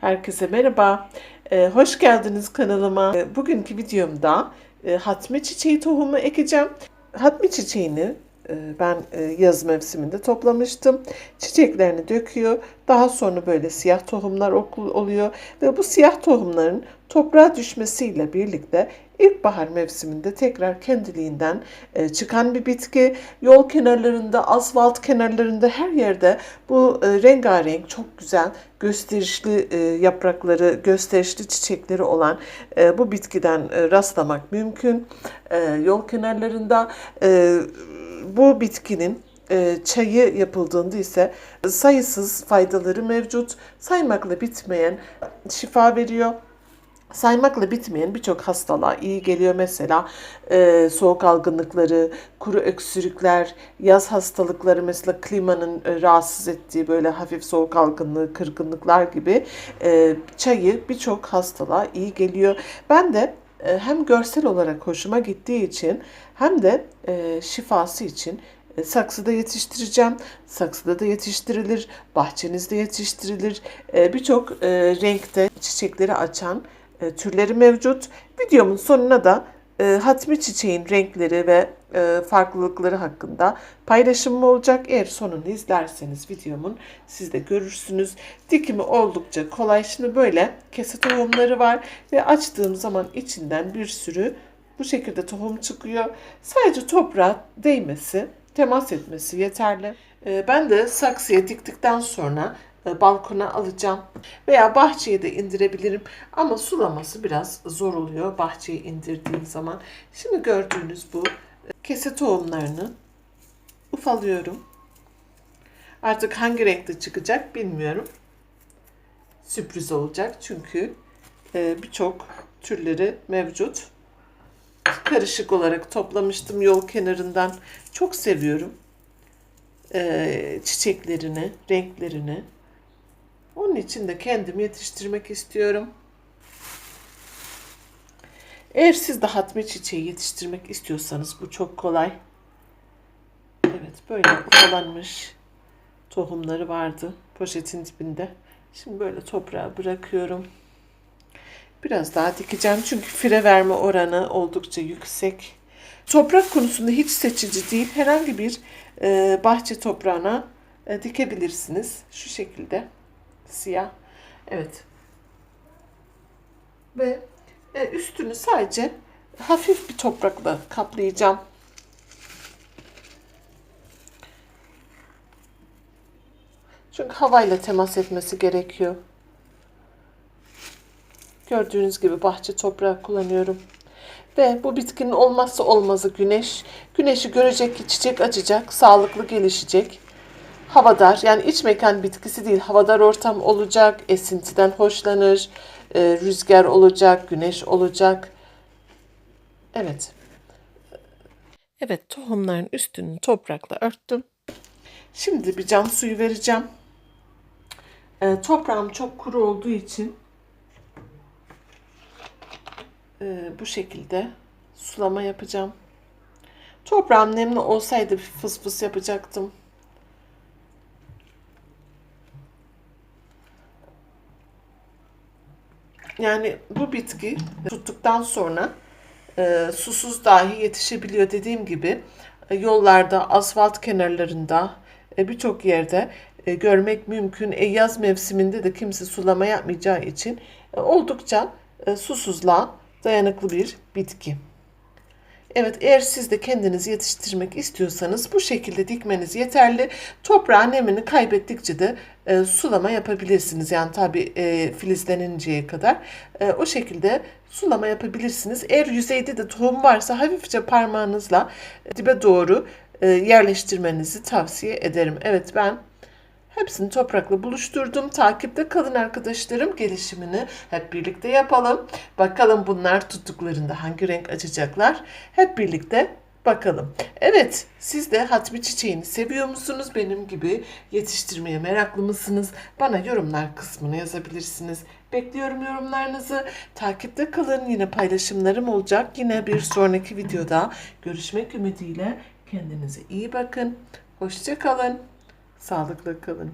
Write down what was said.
Herkese merhaba. Ee, hoş geldiniz kanalıma. Ee, bugünkü videomda e, hatmi çiçeği tohumu ekeceğim. Hatmi çiçeğini e, ben e, yaz mevsiminde toplamıştım. Çiçeklerini döküyor. Daha sonra böyle siyah tohumlar oluyor ve bu siyah tohumların toprağa düşmesiyle birlikte ilkbahar mevsiminde tekrar kendiliğinden e, çıkan bir bitki. Yol kenarlarında, asfalt kenarlarında her yerde bu e, rengarenk, çok güzel, gösterişli e, yaprakları, gösterişli çiçekleri olan e, bu bitkiden rastlamak mümkün. Yol kenarlarında bu bitkinin çayı yapıldığında ise sayısız faydaları mevcut. Saymakla bitmeyen şifa veriyor saymakla bitmeyen birçok hastalığa iyi geliyor. Mesela e, soğuk algınlıkları, kuru öksürükler, yaz hastalıkları mesela klimanın e, rahatsız ettiği böyle hafif soğuk algınlığı, kırgınlıklar gibi e, çayı birçok hastalığa iyi geliyor. Ben de e, hem görsel olarak hoşuma gittiği için hem de e, şifası için e, Saksıda yetiştireceğim. Saksıda da yetiştirilir, bahçenizde yetiştirilir. E, Birçok e, renkte çiçekleri açan e, türleri mevcut. Videomun sonuna da e, hatmi çiçeğin renkleri ve e, farklılıkları hakkında paylaşımım olacak. Eğer sonunu izlerseniz videomun siz de görürsünüz. Dikimi oldukça kolay. Şimdi böyle kese tohumları var ve açtığım zaman içinden bir sürü bu şekilde tohum çıkıyor. Sadece toprağa değmesi, temas etmesi yeterli. E, ben de saksıya diktikten sonra balkona alacağım veya bahçeye de indirebilirim ama sulaması biraz zor oluyor bahçeye indirdiğim zaman. Şimdi gördüğünüz bu e, kese tohumlarını ufalıyorum. Artık hangi renkte çıkacak bilmiyorum. Sürpriz olacak çünkü e, birçok türleri mevcut. Karışık olarak toplamıştım yol kenarından. Çok seviyorum e, çiçeklerini, renklerini. Onun için de kendim yetiştirmek istiyorum. Eğer siz de hatmi çiçeği yetiştirmek istiyorsanız bu çok kolay. Evet böyle ufalanmış tohumları vardı poşetin dibinde. Şimdi böyle toprağa bırakıyorum. Biraz daha dikeceğim çünkü fire verme oranı oldukça yüksek. Toprak konusunda hiç seçici değil. Herhangi bir bahçe toprağına dikebilirsiniz. Şu şekilde siyah. Evet. Ve e, üstünü sadece hafif bir toprakla kaplayacağım. Çünkü havayla temas etmesi gerekiyor. Gördüğünüz gibi bahçe toprağı kullanıyorum. Ve bu bitkinin olmazsa olmazı güneş. Güneşi görecek ki çiçek açacak, sağlıklı gelişecek. Havadar yani iç mekan bitkisi değil havadar ortam olacak, esintiden hoşlanır, e, rüzgar olacak, güneş olacak. Evet. Evet tohumların üstünü toprakla örttüm. Şimdi bir cam suyu vereceğim. E, toprağım çok kuru olduğu için e, bu şekilde sulama yapacağım. Toprağım nemli olsaydı fıs fıs yapacaktım. Yani bu bitki tuttuktan sonra e, susuz dahi yetişebiliyor dediğim gibi e, yollarda, asfalt kenarlarında e, birçok yerde e, görmek mümkün. E, yaz mevsiminde de kimse sulama yapmayacağı için e, oldukça e, susuzluğa dayanıklı bir bitki. Evet eğer siz de kendiniz yetiştirmek istiyorsanız bu şekilde dikmeniz yeterli. Toprağın nemini kaybettikçe de e, sulama yapabilirsiniz. Yani tabi e, filizleninceye kadar e, o şekilde sulama yapabilirsiniz. Eğer yüzeyde de tohum varsa hafifçe parmağınızla dibe doğru e, yerleştirmenizi tavsiye ederim. Evet ben Hepsini toprakla buluşturdum. Takipte kalın arkadaşlarım. Gelişimini hep birlikte yapalım. Bakalım bunlar tuttuklarında hangi renk açacaklar. Hep birlikte bakalım. Evet, siz de hatmi çiçeğini seviyor musunuz? Benim gibi yetiştirmeye meraklı mısınız? Bana yorumlar kısmına yazabilirsiniz. Bekliyorum yorumlarınızı. Takipte kalın. Yine paylaşımlarım olacak. Yine bir sonraki videoda görüşmek ümidiyle. Kendinize iyi bakın. Hoşça kalın. Sağlıklı kalın.